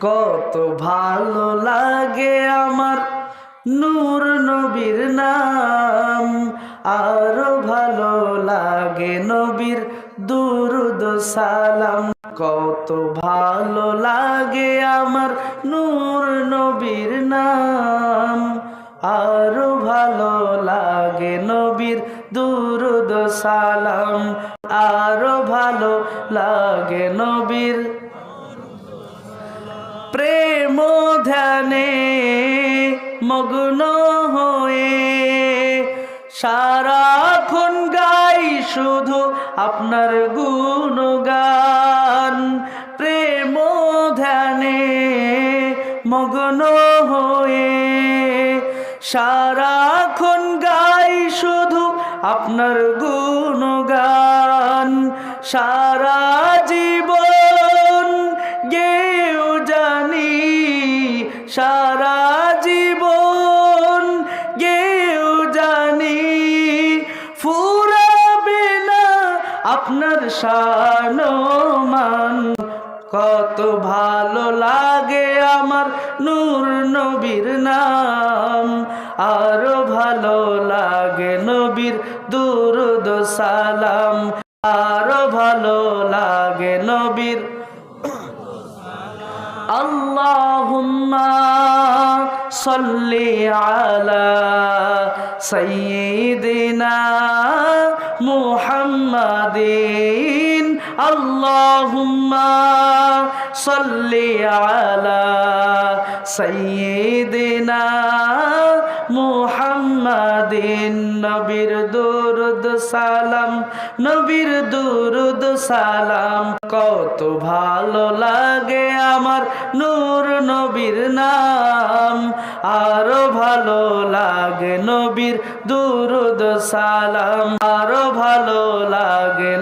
কত ভালো লাগে আমার নূর নবীর নাম। আরও ভালো লাগে নবীর দুরুদ সালাম। কত ভালো লাগে আমার নূর নবীর নাম। আরও ভালো লাগে নবীর দুরুদ সালাম। আরও ভালো লাগে নবীর প্রেম ধ্যানে মগ্ন হয়ে সারাক্ষণ গাই শুধু আপনার গুণগান। প্রেম ধ্যানে মগ্ন হয়ে সারাক্ষণ গাই শুধু আপনার গুণগান। সারা জীবন জানি সারা জীবন গেও জানি ফুরাবে না আপনার শানমান কত ভালো লাগে আমার নূর নবীর নাম। আরও ভালো লাগে নবীর দুরুদ সালাম। আরও ভালো লাগে নবীর আল্লাহুম্মা সাল্লি আলা সাইয়্যিদিনা মুহাম্মাদিন। আল্লাহুম্মা সাল্লি আলা সাইয়্যিদিনা দুরুদ সালাম, নবীর দুরুদ সালাম। কত ভালো লাগে আমার নূর নবীর নাম। আরও ভালো লাগে নবীর দুরুদ সালাম। আরও ভালো লাগে